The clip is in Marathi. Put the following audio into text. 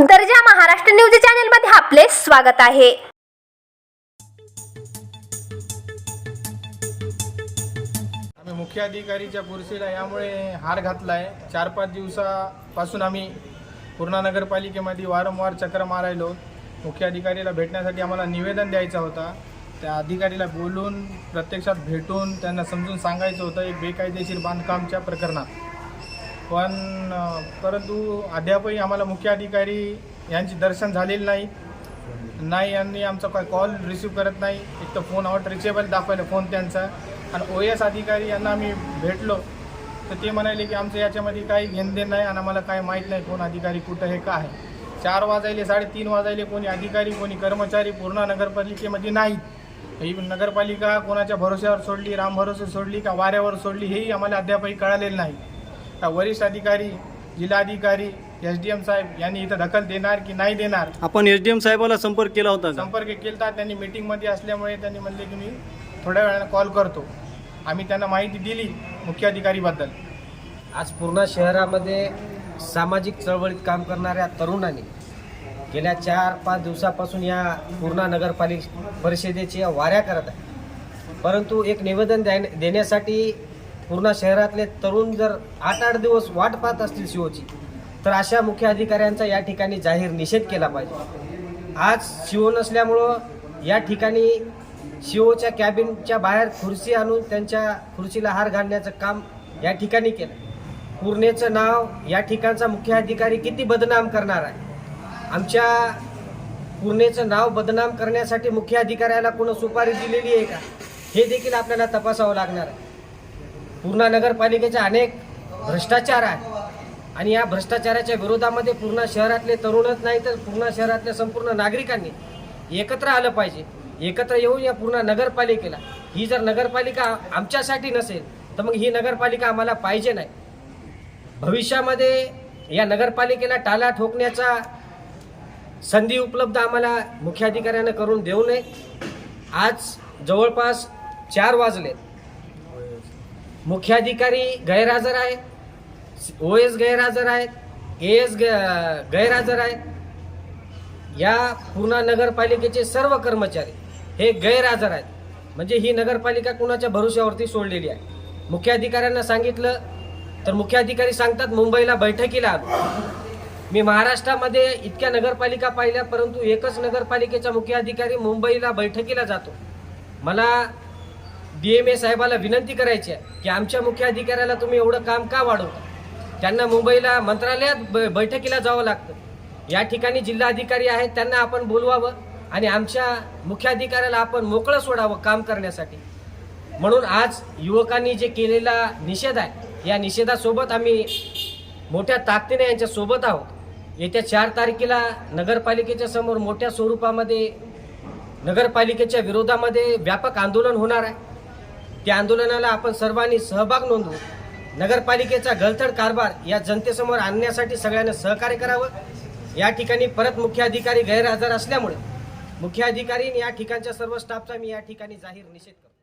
दर्जा महाराष्ट्र न्यूज चॅनलमध्ये आपले स्वागत आहे. आम्ही मुख्य अधिकारीच्या कुर्सीला यामुळे हार घातलाय. चार पाच दिवसापासून आम्ही पूर्णा नगरपालिकेमध्ये वारंवार चक्र मारायलो. मुख्य अधिकारीला भेटण्यासाठी आम्हाला निवेदन द्यायचा होता. त्या अधिकारीला बोलून प्रत्यक्षात भेटून त्यांना समजून सांगायचं होतं एक बेकायदेशीर बांधकामच्या प्रकरणात. पण परंतु अद्यापही आम्हाला मुख्य अधिकारी यांची दर्शन झालेलं नाही. नाही यांनी आमचा काय कॉल रिसीव करत नाही. एक तर फोन आउट रिचेबल दाखवलं फोन त्यांचा. आणि ओ एस अधिकारी यांना आम्ही भेटलो. तर ते म्हणाले की आमचं याच्यामध्ये काही घेणदेण नाही आणि आम्हाला काय माहीत नाही कोण अधिकारी कुठं हे काय आहे. चार वाजायले साडेतीन वाजायले कोणी अधिकारी कोणी कर्मचारी पूर्ण नगरपालिकेमध्ये नाही. ही नगरपालिका कोणाच्या भरोश्यावर सोडली राम भरोसे सोडली का वाऱ्यावर सोडली हेही आम्हाला अद्यापही कळालेलं नाही. का वरिष्ठ अधिकारी जिल्हाधिकारी एस डी एम साहेब यांनी इथं दखल देणार की नाही देणार? आपण एस डी एम साहेबाला संपर्क केला होता का? संपर्क केला त्यांनी मीटिंगमध्ये असल्यामुळे त्यांनी म्हणले की मी थोड्या वेळानं कॉल करतो. आम्ही त्यांना माहिती दिली मुख्य अधिकारीबद्दल. आज पूर्ण शहरामध्ये सामाजिक चळवळीत काम करणाऱ्या तरुणांनी गेल्या चार पाच दिवसापासून या पूर्णा नगरपालिका परिषदेची वाऱ्या करत आहे परंतु एक निवेदन द्या देण्यासाठी पूर्ण शहरातले तरुण जर आठ आठ दिवस वाट पाहत असतील शिवची तर अशा मुख्य अधिकाऱ्यांचा या ठिकाणी जाहीर निषेध केला पाहिजे. आज शिव नसल्यामुळं या ठिकाणी शिवच्या कॅबिनच्या बाहेर खुर्ची आणून त्यांच्या खुर्चीला हार घालण्याचं काम या ठिकाणी केलं. पूर्णेचं नाव या ठिकाणचा मुख्य अधिकारी किती बदनाम करणार आहे? आमच्या पूर्णेचं नाव बदनाम करण्यासाठी मुख्य अधिकाऱ्याला कोण सुपारी दिलेली आहे का? हे देखील आपल्याला तपासावं लागणार आहे. पूर्णा नगरपालिकेचे अनेक भ्रष्टाचार आहे आणि या भ्रष्टाचाराच्या विरोधामध्ये पूर्ण शहरातले तरुणच नाही तर पूर्ण शहरातल्या संपूर्ण नागरिकांनी एकत्र आलं पाहिजे. एकत्र येऊन या पूर्ण नगरपालिकेला. ही जर नगरपालिका आमच्यासाठी नसेल तर मग ही नगरपालिका आम्हाला पाहिजे नाही. भविष्यामध्ये या नगरपालिकेला टाला ठोकण्याचा संधी उपलब्ध आम्हाला मुख्याधिकाऱ्यानं करून देऊ नये. आज जवळपास चार वाजलेत. मुख्याधिकारी गैरहजर आहेत ओ एस गैरहजर आहेत ए एस गैरहजर आहेत. या पूर्णा नगरपालिकेचे सर्व कर्मचारी हे गैरहजर आहेत. म्हणजे ही नगरपालिका कुणाच्या भरोश्यावरती सोडलेली आहे? मुख्याधिकाऱ्यांना सांगितलं तर मुख्याधिकारी सांगतात मुंबईला बैठकीला आलो. मी महाराष्ट्रामध्ये इतक्या नगरपालिका पाहिल्या परंतु एकच नगरपालिकेचा मुख्य अधिकारी मुंबईला बैठकीला जातो. मला डी एम ए साहेबाला विनंती करायची आहे की आमच्या मुख्य अधिकाऱ्याला तुम्ही एवढं काम का वाढवता? त्यांना मुंबईला मंत्रालयात ब बैठकीला जावं लागतं. या ठिकाणी जिल्हाधिकारी आहेत त्यांना आपण बोलवावं आणि आमच्या मुख्याधिकाऱ्याला आपण मोकळं सोडावं काम करण्यासाठी. म्हणून आज युवकांनी जे केलेला निषेध आहे या निषेधासोबत आम्ही मोठ्या ताकदीने यांच्या सोबत आहोत. येत्या चार तारखेला नगरपालिकेच्या समोर मोठ्या स्वरूपामध्ये नगरपालिकेच्या विरोधामध्ये व्यापक आंदोलन होणार आहे. त्या आंदोलनाला आपण सर्वांनी सहभाग नोंदवू. नगरपालिकेचा गलथड कारभार या जनतेसमोर आणण्यासाठी सगळ्यांना सहकार्य करावं. या ठिकाणी परत मुख्य अधिकारी गैरहजर असल्यामुळे मुख्य अधिकारी या ठिकाणच्या सर्व स्टाफचा मी या ठिकाणी जाहीर निषेध करतो.